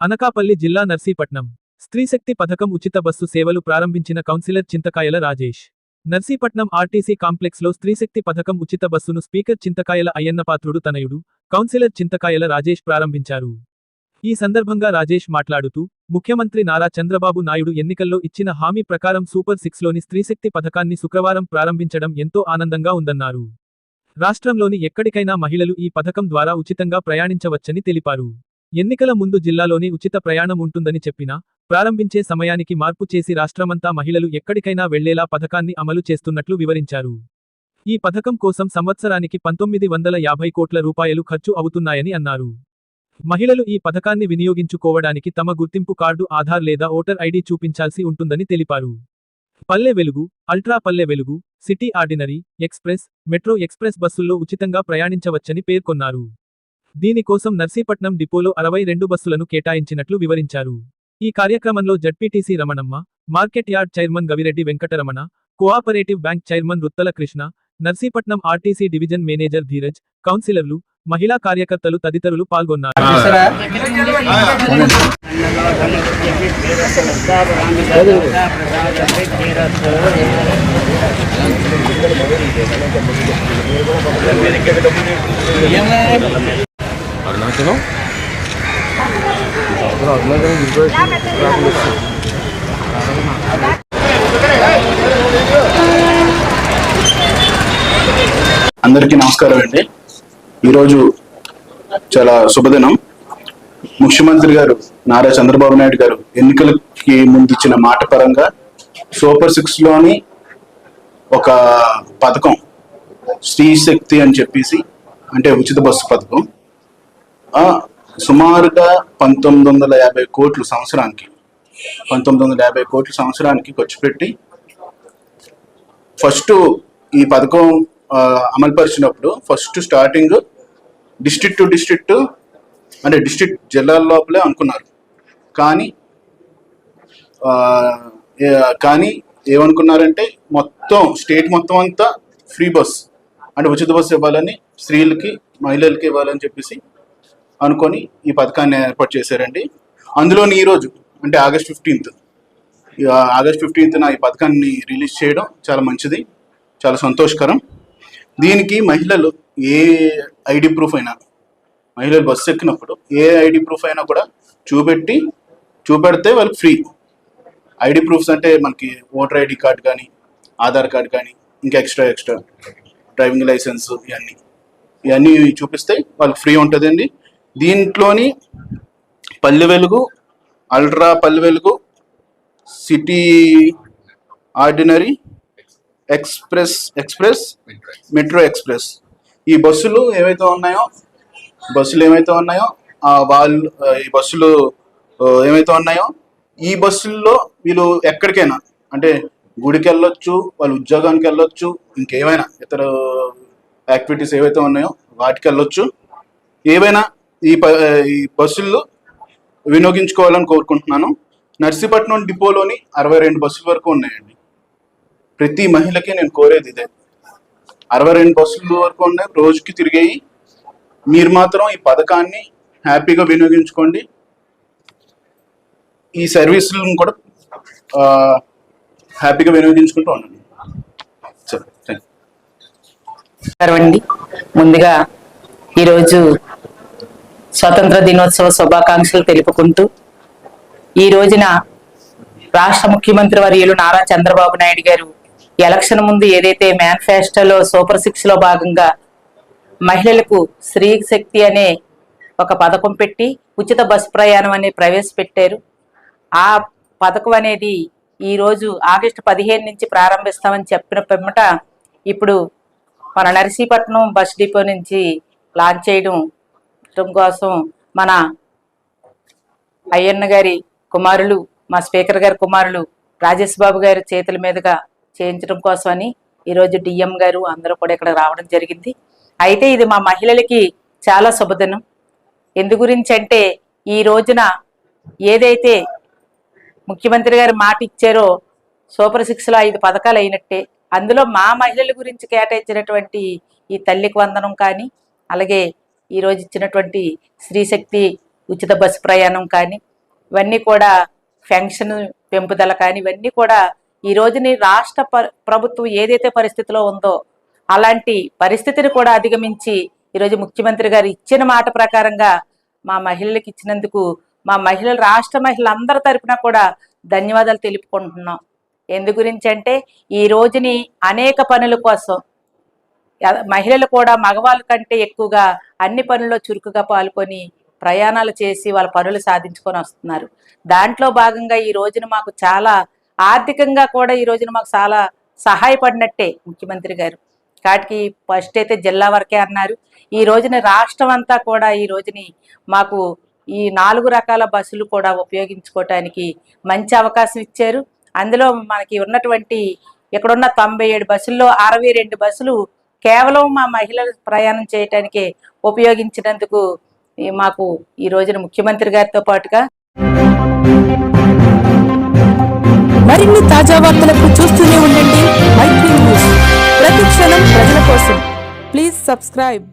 అనకాపల్లి జిల్లా నర్సీపట్నం. స్త్రీశక్తి పథకం ఉచిత బస్సు సేవలు ప్రారంభించిన కౌన్సిలర్ చింతకాయల రాజేష్. నర్సీపట్నం ఆర్టీసీ కాంప్లెక్స్లో స్త్రీశక్తి పథకం ఉచిత బస్సును స్పీకర్ చింతకాయల అయ్యన్నపాత్రుడు తనయుడు కౌన్సిలర్ చింతకాయల రాజేష్ ప్రారంభించారు. ఈ సందర్భంగా రాజేష్ మాట్లాడుతూ ముఖ్యమంత్రి నారా చంద్రబాబు నాయుడు ఎన్నికల్లో ఇచ్చిన హామీ ప్రకారం సూపర్ సిక్స్లోని స్త్రీశక్తి పథకాన్ని శుక్రవారం ప్రారంభించడం ఎంతో ఆనందంగా ఉందన్నారు. రాష్ట్రంలోని ఎక్కడికైనా మహిళలు ఈ పథకం ద్వారా ఉచితంగా ప్రయాణించవచ్చని తెలిపారు. ఎన్నికల ముందు జిల్లాలోని ఉచిత ప్రయాణం ఉంటుందని చెప్పినా ప్రారంభించే సమయానికి మార్పు చేసి రాష్ట్రమంతా మహిళలు ఎక్కడికైనా వెళ్ళేలా పథకాన్ని అమలు చేస్తున్నట్లు వివరించారు. ఈ పథకం కోసం సంవత్సరానికి పంతొమ్మిది వందల యాభై కోట్ల రూపాయలు ఖర్చు అవుతున్నాయని అన్నారు. మహిళలు ఈ పథకాన్ని వినియోగించుకోవడానికి తమ గుర్తింపు కార్డు ఆధార్ లేదా ఓటర్ ఐడి చూపించాల్సి ఉంటుందని తెలిపారు. పల్లె Velugu ultra Palle Velugu city ordinary express metro express బస్సుల్లో ఉచితంగా ప్రయాణించవచ్చని పేర్కొన్నారు. దీనికోసం నర్సీపట్నం డిపోలో అరవై రెండు బస్సులను కేటాయించినట్లు వివరించారు. ఈ కార్యక్రమంలో ZPTC Ramanamma market yard chairman Gavireddy Venkataramana cooperative bank chairman Ruttala Krishna Narsipatnam RTC division manager Dheeraj కౌన్సిలర్లు మహిళా కార్యకర్తలు తదితరులు పాల్గొన్నారు. అరుణాచలం అందరికీ నమస్కారం అండి. ఈరోజు చాలా శుభదినం. ముఖ్యమంత్రి గారు నారా చంద్రబాబు నాయుడు గారు ఎన్నికలకి ముందు ఇచ్చిన మాట పరంగా సూపర్ సిక్స్లోని ఒక పథకం స్త్రీ శక్తి అని చెప్పేసి అంటే ఉచిత బస్సు పథకం. సుమారుగా పంతొమ్మిది వందల యాభై కోట్లు సంవత్సరానికి పంతొమ్మిది వందల యాభై కోట్లు సంవత్సరానికి ఖర్చు పెట్టి ఫస్ట్ ఈ పథకం అమలుపరిచినప్పుడు first starting district to district అంటే డిస్ట్రిక్ట్ జిల్లాల లోపలే అనుకున్నారు. కానీ కానీ ఏమనుకున్నారంటే మొత్తం స్టేట్ మొత్తం అంతా ఫ్రీ బస్ అంటే ఉచిత బస్సు ఇవ్వాలని స్త్రీలకి మహిళలకి ఇవ్వాలని చెప్పేసి అనుకొని ఈ పథకాన్ని ఏర్పాటు చేశారండి. అందులోని ఈరోజు అంటే ఆగస్ట్ ఫిఫ్టీన్త్ ఆగస్ట్ ఫిఫ్టీన్త్ ఈ పథకాన్ని రిలీజ్ చేయడం చాలా మంచిది చాలా సంతోషకరం. దీనికి మహిళలు ఏ ఐడి ప్రూఫ్ అయినా మహిళలు బస్సు ఎక్కినప్పుడు ఏ ఐడి ప్రూఫ్ అయినా కూడా చూపెట్టి చూపెడితే వాళ్ళకి ఫ్రీ. ఐడి ప్రూఫ్స్ అంటే మనకి ఓటర్ ఐడి కార్డ్ కానీ ఆధార్ కార్డ్ కానీ ఇంకా ఎక్స్ట్రా ఎక్స్ట్రా డ్రైవింగ్ లైసెన్స్ ఇవన్నీ ఇవన్నీ చూపిస్తే వాళ్ళకి ఫ్రీ ఉంటుందండి. దీంట్లోని పల్లె Velugu ultra Palle Velugu city ordinary express express metro express. ఈ బస్సులు ఏవైతే ఉన్నాయో బస్సులు ఏమైతే ఉన్నాయో ఆ వాళ్ళు ఈ బస్సులు ఏమైతే ఉన్నాయో ఈ బస్సుల్లో వీళ్ళు ఎక్కడికైనా అంటే గుడికి వెళ్ళొచ్చు వాళ్ళు ఉద్యోగానికి వెళ్ళొచ్చు ఇంకేమైనా ఇతర యాక్టివిటీస్ ఏవైతే ఉన్నాయో వాటికి వెళ్ళొచ్చు ఏవైనా ఈ ప ఈ బస్సుల్లో వినియోగించుకోవాలని కోరుకుంటున్నాను. నర్సీపట్నం డిపోలోని అరవై రెండు బస్సుల వరకు ఉన్నాయండి. ప్రతి మహిళకి నేను కోరేది ఇదే. అరవై రెండు బస్సుల వరకు ఉన్నాయి. రోజుకి తిరిగేయి. మీరు మాత్రం ఈ పథకాన్ని హ్యాపీగా వినియోగించుకోండి. ఈ సర్వీసులను కూడా హ్యాపీగా వినియోగించుకుంటూ ఉండండి. సరే థ్యాంక్ యూ అండి ముందుగా ఈరోజు స్వతంత్ర దినోత్సవ శుభాకాంక్షలు తెలుపుకుంటూ ఈ రోజున రాష్ట్ర ముఖ్యమంత్రి వర్యులు నారా చంద్రబాబు నాయుడు గారు ఎలక్షన్ ముందు ఏదైతే మేనిఫెస్టోలో సూపర్ సిక్స్లో భాగంగా మహిళలకు స్త్రీ శక్తి అనే ఒక పథకం పెట్టి ఉచిత బస్సు ప్రయాణం అనే ప్రవేశపెట్టారు. ఆ పథకం అనేది ఈ రోజు ఆగస్టు పదిహేను నుంచి ప్రారంభిస్తామని చెప్పిన పిమ్మట ఇప్పుడు మన నర్సీపట్నం బస్ డిపో నుంచి లాంచ్ చేయడం రాష్ట్రం కోసం మన అయ్యన్న గారి కుమారులు మా స్పీకర్ గారి కుమారులు రాజేష్ బాబు గారి చేతుల మీదుగా చేయించడం కోసమని ఈరోజు డిఎం గారు అందరూ కూడా ఇక్కడ రావడం జరిగింది. అయితే ఇది మా మహిళలకి చాలా శుభదినం. ఎందు గురించి అంటే ఈ రోజున ఏదైతే ముఖ్యమంత్రి గారు మాట ఇచ్చారో సూపర్ సిక్స్లో ఐదు పథకాలు అయినట్టే అందులో మా మహిళల గురించి కేటాయించినటువంటి ఈ తల్లికి వందనం కానీ అలాగే ఈ రోజు ఇచ్చినటువంటి స్త్రీశక్తి ఉచిత బస్సు ప్రయాణం కానీ ఇవన్నీ కూడా పెన్షన్ పెంపుదల కానీ ఇవన్నీ కూడా ఈ రోజుని రాష్ట్ర ప్రభుత్వం ఏదైతే పరిస్థితిలో ఉందో అలాంటి పరిస్థితిని కూడా అధిగమించి ఈరోజు ముఖ్యమంత్రి గారు ఇచ్చిన మాట ప్రకారంగా మా మహిళలకు ఇచ్చినందుకు మా మహిళలు రాష్ట్ర మహిళలందరి తరపున కూడా ధన్యవాదాలు తెలుపుకుంటున్నాం. ఎందు గురించి అంటే ఈ రోజుని అనేక పనుల కోసం మహిళలు కూడా మగవాళ్ళ కంటే ఎక్కువగా అన్ని పనుల్లో చురుకుగా పాల్గొని ప్రయాణాలు చేసి వాళ్ళ పనులు సాధించుకొని వస్తున్నారు. దాంట్లో భాగంగా ఈ రోజున మాకు చాలా ఆర్థికంగా కూడా ఈ రోజున మాకు చాలా సహాయపడినట్టే ముఖ్యమంత్రి గారు. కాటికి ఫస్ట్ అయితే జిల్లా వరకే అన్నారు. ఈ రోజున రాష్ట్రం అంతా కూడా ఈ రోజుని మాకు ఈ నాలుగు రకాల బస్సులు కూడా ఉపయోగించుకోవటానికి మంచి అవకాశం ఇచ్చారు. అందులో మనకి ఉన్నటువంటి ఇక్కడున్న తొంభై ఏడు బస్సుల్లో అరవై రెండు బస్సులు కేవలం మా మహిళలు ప్రయాణం చేయటానికి ఉపయోగించినందుకు మాకు ఈ రోజున ముఖ్యమంత్రి గారితో పాటుగా మరిన్ని తాజా వార్తలకు చూస్తూనే ఉండండి మైత్రి న్యూస్. ప్రతి క్షణం ప్రజల కోసం. Please subscribe.